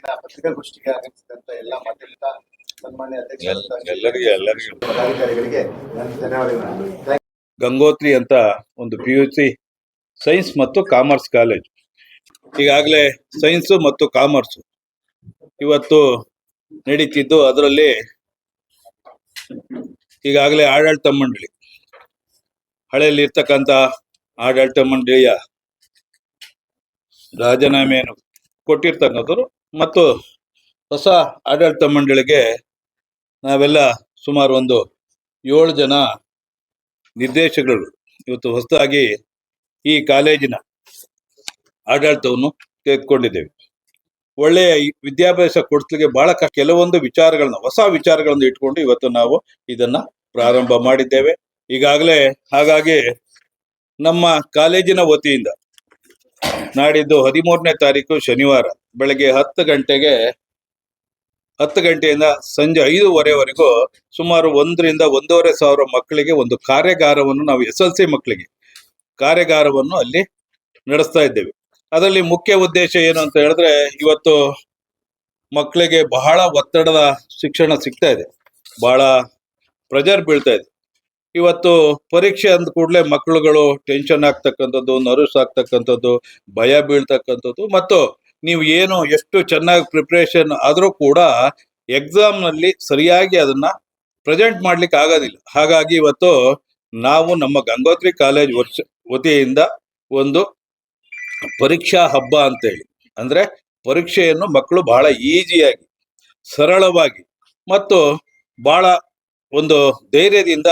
ಇವತ್ತಿನ ಪತ್ರಿಕಾಗೋಷ್ಠಿಗೆ ಆಗಮಿಸಿದಂತ ಎಲ್ಲ ಸನ್ಮಾನ್ಯ ಪದಾಧಿಕಾರಿಗಳಿಗೆ ಧನ್ಯವಾದಗಳು ಗಂಗೋತ್ರಿ ಅಂತ ಒಂದು ಪಿ ಯು ಸಿ ಸೈನ್ಸ್ ಮತ್ತು ಕಾಮರ್ಸ್ ಕಾಲೇಜ್ ಈಗಾಗಲೇ ಸೈನ್ಸು ಮತ್ತು ಕಾಮರ್ಸು ಇವತ್ತು ನಡೀತಿದ್ದು ಅದರಲ್ಲಿ ಈಗಾಗಲೇ ಆಡಳಿತ ಮಂಡಳಿ ಹಳೆಯಲ್ಲಿ ಇರ್ತಕ್ಕಂಥ ಆಡಳಿತ ಮಂಡಳಿಯ ರಾಜೀನಾಮೆಯನ್ನು ಕೊಟ್ಟಿರ್ತಕ್ಕಂಥದ್ದು ಮತ್ತು ಹೊಸ ಆಡಳಿತ ಮಂಡಳಿಗೆ ನಾವೆಲ್ಲ ಸುಮಾರು ಒಂದು ಏಳು ಜನ ನಿರ್ದೇಶಕರು ಇವತ್ತು ಹೊಸದಾಗಿ ಈ ಕಾಲೇಜಿನ ಆಡಳಿತವನ್ನು ತೆಗೆದುಕೊಂಡಿದ್ದೇವೆ. ಒಳ್ಳೆಯ ವಿದ್ಯಾಭ್ಯಾಸ ಕೊಡಿಸ್ಲಿಕ್ಕೆ ಬಹಳ ಕೆಲವೊಂದು ವಿಚಾರಗಳನ್ನ, ಹೊಸ ವಿಚಾರಗಳನ್ನು ಇಟ್ಕೊಂಡು ಇವತ್ತು ನಾವು ಇದನ್ನ ಪ್ರಾರಂಭ ಮಾಡಿದ್ದೇವೆ. ಈಗಾಗಲೇ ಹಾಗಾಗಿ ನಮ್ಮ ಕಾಲೇಜಿನ ವತಿಯಿಂದ ನಾಡಿದ್ದು ಹದಿಮೂರನೇ ತಾರೀಕು ಶನಿವಾರ, ಬೆಳಗ್ಗೆ ಹತ್ತು ಗಂಟೆಗೆ, ಹತ್ತು ಗಂಟೆಯಿಂದ ಸಂಜೆ ಐದೂವರೆವರೆಗೂ ಸುಮಾರು ಒಂದರಿಂದ ಒಂದೂವರೆ ಸಾವಿರ ಮಕ್ಕಳಿಗೆ ಒಂದು ಕಾರ್ಯಾಗಾರವನ್ನು ನಾವು ಎಸ್ ಎಲ್ ಸಿ ಮಕ್ಕಳಿಗೆ ಕಾರ್ಯಾಗಾರವನ್ನು ಅಲ್ಲಿ ನಡೆಸ್ತಾ ಇದ್ದೇವೆ. ಅದರಲ್ಲಿ ಮುಖ್ಯ ಉದ್ದೇಶ ಏನು ಅಂತ ಹೇಳಿದ್ರೆ, ಇವತ್ತು ಮಕ್ಕಳಿಗೆ ಬಹಳ ಒತ್ತಡದ ಶಿಕ್ಷಣ ಸಿಗ್ತಾ ಇದೆ. ಬಹಳ ಪ್ರೆಜರ್ ಬೀಳ್ತಾ ಇದೆ. ಇವತ್ತು ಪರೀಕ್ಷೆ ಅಂದ ಕೂಡಲೇ ಮಕ್ಕಳುಗಳು ಟೆನ್ಷನ್ ಆಗ್ತಕ್ಕಂಥದ್ದು ನರ್ವಸ್ ಆಗ್ತಕ್ಕಂಥದ್ದು, ಭಯ ಬೀಳ್ತಕ್ಕಂಥದ್ದು ಮತ್ತು ನೀವು ಏನು ಎಷ್ಟು ಚೆನ್ನಾಗಿ ಪ್ರಿಪ್ರೇಷನ್ ಆದರೂ ಕೂಡ ಎಕ್ಸಾಮ್ನಲ್ಲಿ ಸರಿಯಾಗಿ ಅದನ್ನ ಪ್ರೆಸೆಂಟ್ ಮಾಡ್ಲಿಕ್ಕೆ ಆಗೋದಿಲ್ಲ. ಹಾಗಾಗಿ ಇವತ್ತು ನಾವು ನಮ್ಮ ಗಂಗೋತ್ರಿ ಕಾಲೇಜ್ ವರ್ಷ ವತಿಯಿಂದ ಒಂದು ಪರೀಕ್ಷಾ ಹಬ್ಬ ಅಂತೇಳಿ. ಅಂದರೆ ಪರೀಕ್ಷೆಯನ್ನು ಮಕ್ಕಳು ಬಹಳ ಈಸಿಯಾಗಿ ಸರಳವಾಗಿ ಮತ್ತು ಬಹಳ ಒಂದು ಧೈರ್ಯದಿಂದ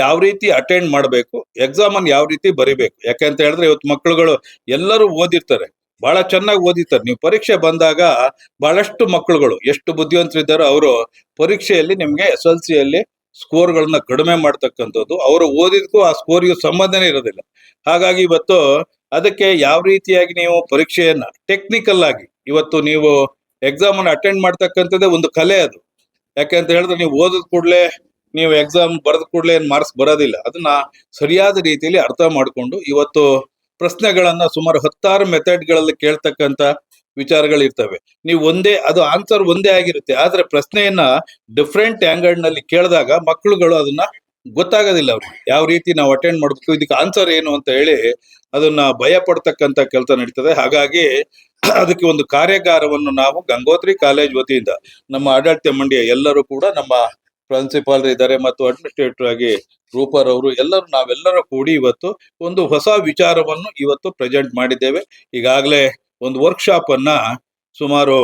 ಯಾವ ರೀತಿ ಅಟೆಂಡ್ ಮಾಡಬೇಕು ಎಕ್ಸಾಮ್ ಅನ್ನು ಯಾವ ರೀತಿ ಬರಿಬೇಕು. ಯಾಕಂತ ಹೇಳಿದ್ರೆ ಇವತ್ತು ಮಕ್ಕಳುಗಳು ಎಲ್ಲರೂ ಓದಿರ್ತಾರೆ. ಬಹಳ ಚೆನ್ನಾಗಿ ಓದಿರ್ತಾರೆ. ನೀವು ಪರೀಕ್ಷೆ ಬಂದಾಗ ಬಹಳಷ್ಟು ಮಕ್ಕಳುಗಳು ಎಷ್ಟು ಬುದ್ಧಿವಂತರಿದ್ದಾರೋ ಅವರು ಪರೀಕ್ಷೆಯಲ್ಲಿ ನಿಮಗೆ ಎಸ್ ಎಲ್ ಸಿಯಲ್ಲಿ ಸ್ಕೋರ್ಗಳನ್ನ ಕಡಿಮೆ ಮಾಡ್ತಕ್ಕಂಥದ್ದು, ಅವರು ಓದಿದ್ಕೂ ಆ ಸ್ಕೋರ್ಗೂ ಸಂಬಂಧನೇ ಇರೋದಿಲ್ಲ. ಹಾಗಾಗಿ ಇವತ್ತು ಅದಕ್ಕೆ ಯಾವ ರೀತಿಯಾಗಿ ನೀವು ಪರೀಕ್ಷೆಯನ್ನ ಟೆಕ್ನಿಕಲ್ ಆಗಿ ಇವತ್ತು ನೀವು ಎಕ್ಸಾಮ್ ಅನ್ನು ಅಟೆಂಡ್ ಮಾಡ್ತಕ್ಕಂಥದ್ದೇ ಒಂದು ಕಲೆ ಅದು. ಯಾಕೆಂತ ಹೇಳಿದ್ರೆ ನೀವು ಓದಿದ ಕೂಡಲೇ ನೀವು ಎಕ್ಸಾಮ್ ಬರೆದ ಕೂಡಲೇ ಏನು ಮಾರ್ಕ್ಸ್ ಬರೋದಿಲ್ಲ. ಅದನ್ನ ಸರಿಯಾದ ರೀತಿಯಲ್ಲಿ ಅರ್ಥ ಮಾಡಿಕೊಂಡು ಇವತ್ತು ಪ್ರಶ್ನೆಗಳನ್ನ ಸುಮಾರು ಹತ್ತಾರು ಮೆಥಡ್ಗಳಲ್ಲಿ ಕೇಳ್ತಕ್ಕಂತ ವಿಚಾರಗಳಿರ್ತವೆ. ನೀವು ಒಂದೇ, ಅದು ಆನ್ಸರ್ ಒಂದೇ ಆಗಿರುತ್ತೆ. ಆದ್ರೆ ಪ್ರಶ್ನೆಯನ್ನ ಡಿಫ್ರೆಂಟ್ನಲ್ಲಿ ಕೇಳಿದಾಗ ಮಕ್ಕಳುಗಳು ಅದನ್ನ ಗೊತ್ತಾಗೋದಿಲ್ಲ ಅವ್ರಿಗೆ. ಯಾವ ರೀತಿ ನಾವು ಅಟೆಂಡ್ ಮಾಡ್ಬೇಕು, ಇದಕ್ಕೆ ಆನ್ಸರ್ ಏನು ಅಂತ ಹೇಳಿ ಅದನ್ನ ಭಯ ಪಡ್ತಕ್ಕಂತ ಕೆಲಸ ನಡೀತದೆ. ಹಾಗಾಗಿ ಅದಕ್ಕೆ ಒಂದು ಕಾರ್ಯಾಗಾರವನ್ನು ನಾವು ಗಂಗೋತ್ರಿ ಕಾಲೇಜ್ ವತಿಯಿಂದ ನಮ್ಮ ಆಡಳಿತ ಮಂಡಿಯ ಎಲ್ಲರೂ ಕೂಡ ನಮ್ಮ ಪ್ರಿನ್ಸಿಪಾಲ್ ಇದ್ದಾರೆ ಮತ್ತು ಅಡ್ಮಿನಿಸ್ಟ್ರೇಟರ್ ಆಗಿ ರೂಪರ್ ಅವರು ಎಲ್ಲರೂ ನಾವೆಲ್ಲರೂ ಕೂಡಿ ಇವತ್ತು ಒಂದು ಹೊಸ ವಿಚಾರವನ್ನು ಇವತ್ತು ಪ್ರೆಸೆಂಟ್ ಮಾಡಿದ್ದೇವೆ ಈಗಾಗಲೇ ಒಂದು ವರ್ಕ್ಶಾಪ್ ಅನ್ನ ಸುಮಾರು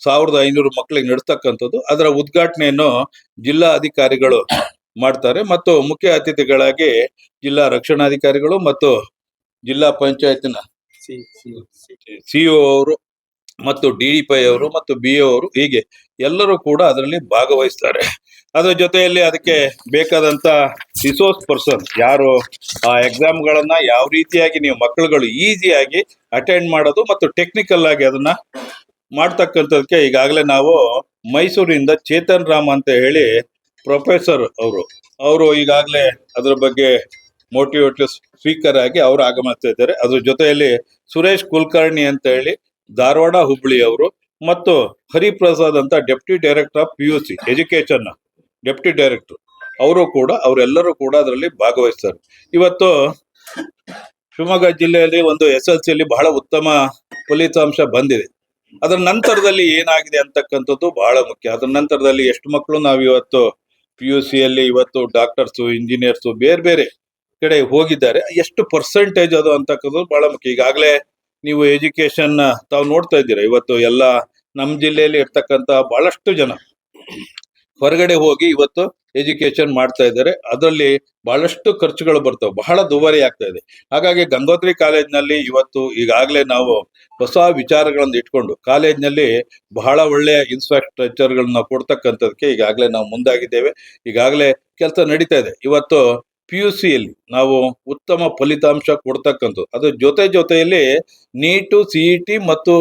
ಸಾವಿರದ ಐನೂರು ಮಕ್ಕಳಿಗೆ ನಡೆಸ್ತಕ್ಕಂಥದ್ದು ಅದರ ಉದ್ಘಾಟನೆಯನ್ನು ಜಿಲ್ಲಾ ಅಧಿಕಾರಿಗಳು ಮಾಡ್ತಾರೆ ಮತ್ತು ಮುಖ್ಯ ಅತಿಥಿಗಳಾಗಿ ಜಿಲ್ಲಾ ರಕ್ಷಣಾಧಿಕಾರಿಗಳು ಮತ್ತು ಜಿಲ್ಲಾ ಪಂಚಾಯತಿನ ಸಿಇಒ ಅವರು ಮತ್ತು ಡಿ ಡಿ ಪಿ ಅವರು ಮತ್ತು ಬಿ ಅವರು ಹೀಗೆ ಎಲ್ಲರೂ ಕೂಡ ಅದರಲ್ಲಿ ಭಾಗವಹಿಸ್ತಾರೆ. ಅದರ ಜೊತೆಯಲ್ಲಿ ಅದಕ್ಕೆ ಬೇಕಾದಂತ ರಿಸೋರ್ಸ್ ಪರ್ಸನ್ ಯಾರು? ಆ ಎಕ್ಸಾಮ್ಗಳನ್ನ ಯಾವ ರೀತಿಯಾಗಿ ನೀವು ಮಕ್ಕಳುಗಳು ಈಸಿಯಾಗಿ ಅಟೆಂಡ್ ಮಾಡೋದು ಮತ್ತು ಟೆಕ್ನಿಕಲ್ ಆಗಿ ಅದನ್ನ ಮಾಡ್ತಕ್ಕಂಥದಕ್ಕೆ ಈಗಾಗಲೇ ನಾವು ಮೈಸೂರಿನಿಂದ ಚೇತನ್ ರಾಮ್ ಅಂತ ಹೇಳಿ ಪ್ರೊಫೆಸರ್ ಅವರು. ಅವರು ಈಗಾಗಲೇ ಅದರ ಬಗ್ಗೆ ಮೋಟಿವೇಟ್ ಸ್ಪೀಕರ್ ಆಗಿ ಅವರು ಆಗಮಿಸ್ತಾ ಇದ್ದಾರೆ ಅದ್ರ ಜೊತೆಯಲ್ಲಿ ಸುರೇಶ್ ಕುಲಕರ್ಣಿ ಅಂತ ಹೇಳಿ ಧಾರವಾಡ ಹುಬ್ಳಿ ಅವರು ಮತ್ತು ಹರಿಪ್ರಸಾದ್ ಅಂತ deputy director of P U C education deputy director. ಅವರು ಕೂಡ, ಅವರೆಲ್ಲರೂ ಕೂಡ ಅದರಲ್ಲಿ ಭಾಗವಹಿಸ್ತಾರೆ. ಇವತ್ತು ಶಿವಮೊಗ್ಗ ಜಿಲ್ಲೆಯಲ್ಲಿ ಒಂದು ಎಸ್ ಎಲ್ ಸಿಯಲ್ಲಿ ಬಹಳ ಉತ್ತಮ ಫಲಿತಾಂಶ ಬಂದಿದೆ. ಅದರ ನಂತರದಲ್ಲಿ ಏನಾಗಿದೆ ಅಂತಕ್ಕಂಥದ್ದು ಬಹಳ ಮುಖ್ಯ. ಅದರ ನಂತರದಲ್ಲಿ ಎಷ್ಟು ಮಕ್ಕಳು ನಾವು ಇವತ್ತು ಪಿ ಯು ಸಿಯಲ್ಲಿ ಇವತ್ತು ಡಾಕ್ಟರ್ಸು, ಇಂಜಿನಿಯರ್ಸು ಬೇರೆ ಬೇರೆ ಕಡೆ ಹೋಗಿದ್ದಾರೆ. ಎಷ್ಟು ಪರ್ಸೆಂಟೇಜ್ ಅದು ಅಂತಕ್ಕಂಥದ್ದು ಬಹಳ ಮುಖ್ಯ. ಈಗಾಗಲೇ ನೀವು ಎಜುಕೇಶನ್ ತಾವು ನೋಡ್ತಾ ಇದ್ದೀರಾ? ಇವತ್ತು ಎಲ್ಲ ನಮ್ಮ ಜಿಲ್ಲೆಯಲ್ಲಿ ಇರ್ತಕ್ಕಂಥ ಬಹಳಷ್ಟು ಜನ ಹೊರಗಡೆ ಹೋಗಿ ಇವತ್ತು ಎಜುಕೇಶನ್ ಮಾಡ್ತಾ ಇದ್ದಾರೆ. ಅದರಲ್ಲಿ ಬಹಳಷ್ಟು ಖರ್ಚುಗಳು ಬರ್ತವೆ. ಬಹಳ ದುಬಾರಿ ಆಗ್ತಾ ಇದೆ. ಹಾಗಾಗಿ ಗಂಗೋತ್ರಿ ಕಾಲೇಜ್ನಲ್ಲಿ ಇವತ್ತು ಈಗಾಗಲೇ ನಾವು ಹೊಸ ವಿಚಾರಗಳನ್ನು ಇಟ್ಕೊಂಡು ಕಾಲೇಜ್ನಲ್ಲಿ ಬಹಳ ಒಳ್ಳೆಯ ಇನ್ಫ್ರಾಸ್ಟ್ರಕ್ಚರ್ಗಳನ್ನ ಕೊಡ್ತಕ್ಕಂಥದಕ್ಕೆ ಈಗಾಗಲೇ ನಾವು ಮುಂದಾಗಿದ್ದೇವೆ. ಈಗಾಗಲೇ ಕೆಲಸ ನಡೀತಾ ಇದೆ. ಇವತ್ತು ಪಿ ಯು ಸಿಯಲ್ಲಿ ನಾವು ಉತ್ತಮ ಫಲಿತಾಂಶ ಕೊಡ್ತಕ್ಕಂಥದ್ದು. ಅದು ಜೊತೆ ಜೊತೆಯಲ್ಲಿ ನೀಟು ಸಿ ಇ ಟಿ ಮತ್ತು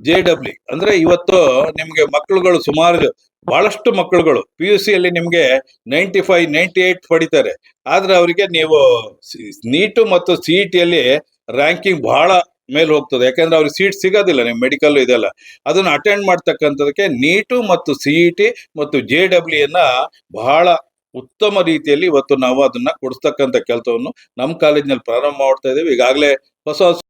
ಜೆ ಡಬ್ಲ್ಯೂ ಅಂದ್ರೆ ಇವತ್ತು ನಿಮಗೆ ಮಕ್ಕಳುಗಳು ಸುಮಾರು ಬಹಳಷ್ಟು ಮಕ್ಕಳುಗಳು ಪಿ ಯು ಸಿಯಲ್ಲಿ ನಿಮಗೆ ನೈಂಟಿ ಫೈವ್ ನೈಂಟಿ ಏಟ್ ಪಡಿತಾರೆ. ಆದ್ರೆ ಅವರಿಗೆ ನೀವು ನೀಟು ಮತ್ತು ಸಿ ಇ ಟಿಯಲ್ಲಿ ರ್ಯಾಂಕಿಂಗ್ ಬಹಳ ಮೇಲೆ ಹೋಗ್ತದೆ. ಯಾಕಂದ್ರೆ ಅವ್ರಿಗೆ ಸೀಟ್ ಸಿಗೋದಿಲ್ಲ ನಿಮ್ಮ ಮೆಡಿಕಲ್ ಇದೆಲ್ಲ. ಅದನ್ನು ಅಟೆಂಡ್ ಮಾಡ್ತಕ್ಕಂಥದಕ್ಕೆ ನೀಟು ಮತ್ತು ಸಿ ಇ ಟಿ ಮತ್ತು ಜೆ ಡಬ್ಲ್ಯೂ ಅನ್ನ ಬಹಳ ಉತ್ತಮ ರೀತಿಯಲ್ಲಿ ಇವತ್ತು ನಾವು ಅದನ್ನ ಕೊಡಿಸ್ತಕ್ಕಂಥ ಕೆಲಸವನ್ನು ನಮ್ಮ ಕಾಲೇಜಿನಲ್ಲಿ ಪ್ರಾರಂಭ ಮಾಡ್ತಾ ಇದ್ದೇವೆ ಈಗಾಗಲೇ ಹೊಸ ಹೊಸ